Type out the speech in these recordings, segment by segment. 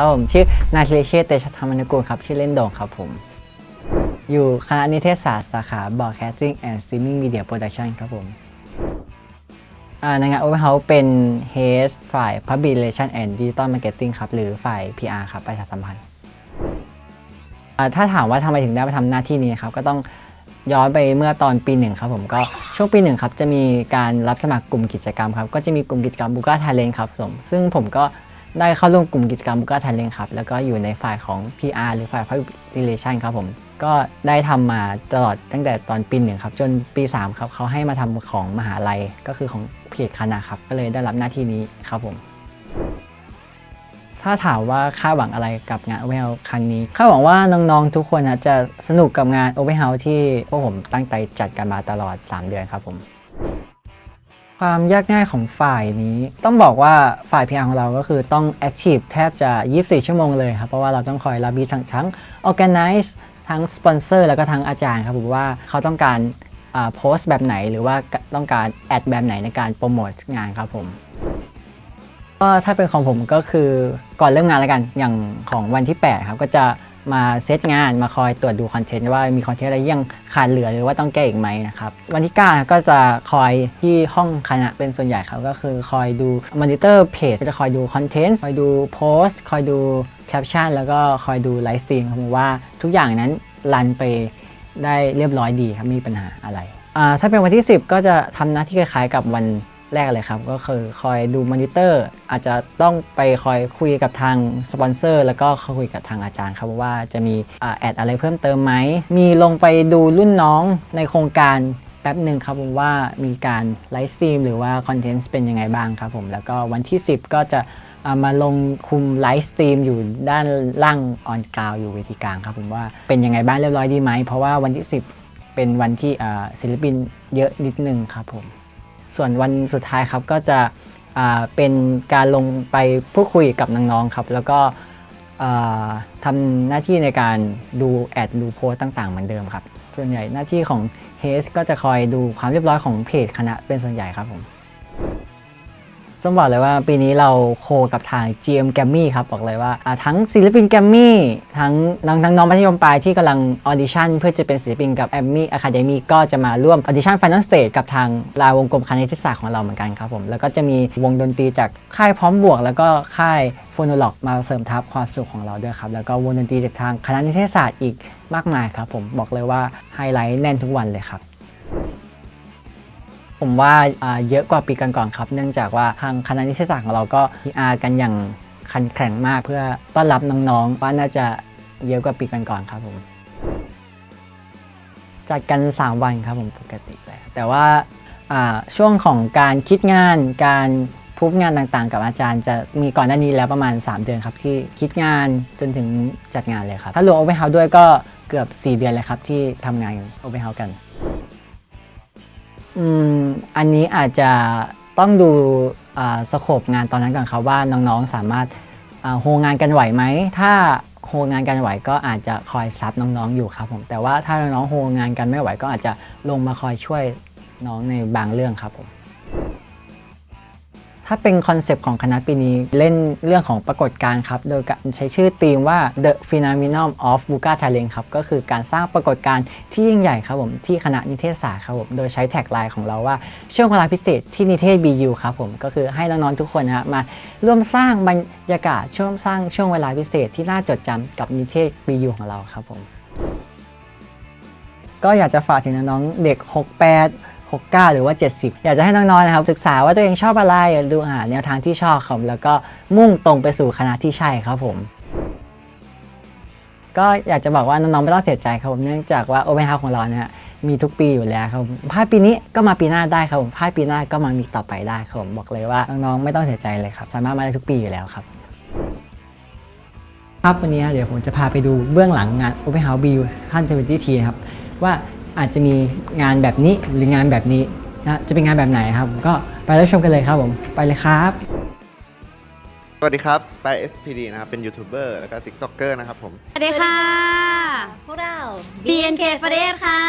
ครับผมชื่อนายเชเชเตชะธรรมนุกูลครับชื่อเล่นโด่งครับผม อยู่คณะนิเทศศาสตร์สาขา Broadcasting and Streaming Media Production ครับผมในงาน Open House เป็น Head ฝ่าย Public Relations and Digital Marketing ครับ หรือฝ่าย PR ครับ ประชาสัมพันธ์ถ้าถามว่าทำไมถึงได้มาทำหน้าที่นี้ครับ ก็ต้องย้อนไปเมื่อตอนปีหนึ่งครับผมก็ช่วงปีหนึ่งครับ จะมีการรับสมัครกลุ่มกิจกรรมครับ ก็จะมีกลุ่มกิจกรรมบุก้าท a เลนครับผมซึ่งผมก็ ได้เข้าร่วมกลุ่มกิจกรรมบุก้าท a เลนครับ แล้วก็อยู่ในฝ่ายของ PR หรือฝ่าย Public Relation ครับผม ก็ได้ทำมาตลอดตั้งแต่ตอนปีหนึ่งครับ จนปี 3 ครับเขาให้มาทำของมหาลัยก็คือของเพจคณะครับ ก็เลยได้รับหน้าที่นี้ครับผมถ้าถามว่าคาดหวังอะไรกับงาน Open House ครั้งนี้คาดหวังว่าน้องๆ ทุกคนนะจะสนุกกับงาน Open House ที่พวกผมตั้งใจจัดกันมาตลอด 3 เดือนครับผม ความยากง่ายของฝ่ายนี้ ต้องบอกว่าฝ่าย PR ของเราก็คือต้อง Active แทบจะ 24 ชั่วโมงเลยครับ เพราะว่าเราต้องคอยรับบีทั้งทั้ง Organize ทั้งสปอนเซอร์แล้วก็ทั้งอาจารย์ครับผมว่าเขาต้องการโพสต์แบบไหน หรือว่าต้องการแอดแบบไหนในการโปรโมทงานครับผมก็ถ้าเป็นของผมก็คือก่อนเริ่มงานแล้วกันอย่างของวันที่ 8 ครับก็จะ มาเซตงานมาคอยตรวจดูคอนเทนต์ว่ามีคอนเทนต์อะไรยังขาดเหลือหรือว่าต้องแก้อีกไหมนะครับวันที่ 9 ก็จะคอยที่ห้องคณะเป็นส่วนใหญ่ครับก็คือคอยดูมอนิเตอร์เพจจะคอยดูคอนเทนต์คอยดูโพสต์คอยดูแคปชั่นแล้วก็คอยดูไลฟ์สตรีมครับว่าทุกอย่างนั้นรันไปได้เรียบร้อยดีครับไม่มีปัญหาอะไรถ้าเป็นวันที่ 10 ก็จะทำหน้าที่คล้ายๆกับวัน แรกเลยครับก็คือคอยดูมอนิเตอร์ อาจจะต้องไปคอยคุยกับทางสปอนเซอร์แล้วก็คุยกับทางอาจารย์ครับว่าจะมีแอดอะไรเพิ่มเติมไหม มีลงไปดูรุ่นน้องในโครงการแป๊บหนึ่งครับผมว่ามีการไลฟ์สตรีมหรือว่าคอนเทนต์เป็นยังไงบ้างครับผม แล้วก็วันที่ 10 ก็จะามาลงคุมไลฟ์สตรีมอยู่ด้านล่างออนกราวอยู่เวทีกลางครับผมว่าเป็นยังไงบ้างเรียบร้อยดีไหมเพราะว่าวันที่ 10 เป็นวันที่ศิลปินเยอะนิดนึงครับผม ส่วนวันสุดท้ายครับก็จะเป็นการลงไปพูดคุยกับน้องๆครับ แล้วก็ทำหน้าที่ในการดูแอดดูโพสต์ต่างๆเหมือนเดิมครับ ส่วนใหญ่หน้าที่ของเฮสก็จะคอยดูความเรียบร้อยของเพจคณะเป็นส่วนใหญ่ครับผม ต้องบอกเลยว่าปีนี้เราโคกับทาง GM g a m m y ครับบอกเลยว่าทั้งศิลปิน g a m m y ทั้งน้องทั้งน้องมัธยมปลายที่กำลังออดิชั่นเพื่อจะเป็นศิลปินกับ a m m y Academy ก็จะมาร่วมออดิชั่น Final Stage กับทางลายวงกลมคณะนิเทศาสตร์ของเราเหมือนกันครับผม แล้วก็จะมีวงดนตรีจากค่ายพร้อมบวก แล้วก็ค่ายโฟโนล็อกมาเสริมทัพความสุขของเราด้วยครับแล้วก็วงดนตรีจากทางคณะนิเทศศาสตร์อีกมากมายครับผมบอกเลยว่าไฮไลท์แน่นทุกวันเลยครับ ผมว่าเยอะกว่าปีก่อนๆครับ เนื่องจากว่าทางคณะนิเทศศาสตร์ของเราก็ PR กันอย่างขันแข็งมากเพื่อต้อนรับน้องๆว่าน่าจะเยอะกว่าปีก่อนๆครับผมจัดกัน 3 วันครับผมปกติเลยแต่ว่าช่วงของการคิดงานการพูดงานต่างๆ กับอาจารย์จะมีก่อนหน้านี้แล้วประมาณ 3 เดือนครับ ที่คิดงานจนถึงจัดงานเลยครับ ถ้ารวม Open House ด้วยก็เกือบ 4 เดือนเลยครับ ที่ทำงาน Open House กัน อืมอันนี้อาจจะต้องดูสโคปงานตอนนั้นก่อนครับว่าน้องๆสามารถโฮงานกันไหวไหม ถ้าโฮงานกันไหวก็อาจจะคอยซับน้องๆอยู่ครับผมแต่ว่าถ้าน้องๆโฮงานกันไม่ไหวก็อาจจะลงมาคอยช่วยน้องในบางเรื่องครับผม ถ้าเป็นคอนเซปต์ของคณะปีนี้เล่นเรื่องของปรากฏการณ์ครับ โดยการใช้ชื่อธีมว่า The Phenomenon of Buka Talent ครับ ก็คือการสร้างปรากฏการณ์ที่ยิ่งใหญ่ครับผมที่คณะนิเทศศาสตร์ครับผมโดยใช้แท็กไลน์ของเราว่าช่วงเวลาพิเศษที่นิเทศ BU ครับผมก็คือให้น้องๆทุกคนนะฮะมาร่วมสร้างบรรยากาศช่วงสร้างช่วงเวลาพิเศษที่น่าจดจำกับนิเทศ BU ของเราครับผมก็อยากจะฝากถึงน้องๆเด็ก 68 69 หรือว่า 70 อยากจะให้น้องๆนะครับ ศึกษาว่าตัวเองชอบอะไรดูหาแนวทางที่ชอบครับแล้วก็มุ่งตรงไปสู่คณะที่ใช่ครับผมก็อยากจะบอกว่าน้องๆไม่ต้องเสียใจครับผมเนื่องจากว่า Open House ของเราเนี่ยมีทุกปีอยู่แล้วครับผมพลาดปีนี้ก็มาปีหน้าได้ครับผมพลาดปีหน้าก็มามีต่อไปได้ครับผมบอกเลยว่าน้องๆไม่ต้องเสียใจเลยครับ สามารถมาได้ทุกปีอยู่แล้วครับ ครับวันนี้เดี๋ยวผมจะพาไปดูเบื้องหลังงาน Open House BU ท่านเจวิตี้ทีครับว่า อาจจะมีงานแบบนี้หรืองานแบบนี้นะจะเป็นงานแบบไหนครับ ก็ไปรับชมกันเลยครับผมไปเลยครับ สวัสดีครับ Spy SPD นะครับ เป็นยูทูบเบอร์แล้วก็ TikToker นะครับผม สวัสดีค่ะ พวกเรา BNK f a d e ค่ะ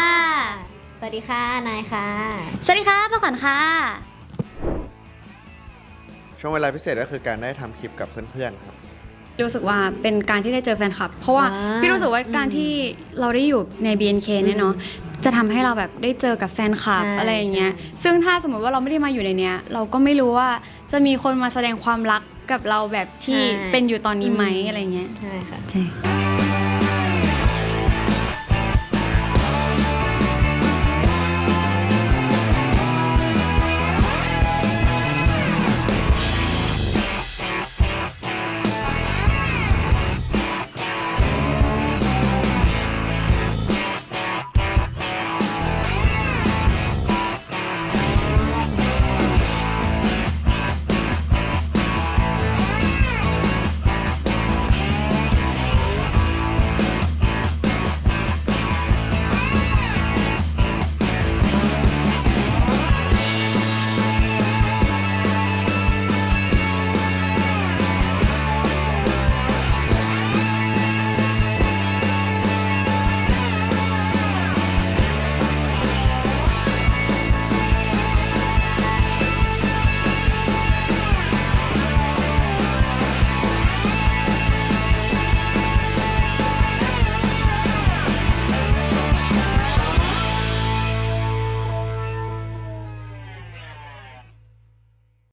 สวัสดีค่ะ นายค่ะ สวัสดีค่ะป้าขวัญค่ะ ช่วงเวลาพิเศษก็คือการได้ทำคลิปกับเพื่อนๆครับ รู้สึกว่าเป็นการที่ได้เจอแฟนคลับ เพราะว่าอ่าพี่รู้สึกว่าการที่เราได้อยู่ใน BNK เนี่ยเนาะ จะทำให้เราแบบได้เจอกับแฟนคลับใช่อะไรอย่างเงี้ย ซึ่งถ้าสมมติว่าเราไม่ได้มาอยู่ในเนี้ย เราก็ไม่รู้ว่าจะมีคนมาแสดงความรักกับเราแบบที่ใช่เป็นอยู่ตอนนี้ไหมอืมอะไรเงี้ย ใช่ค่ะใช่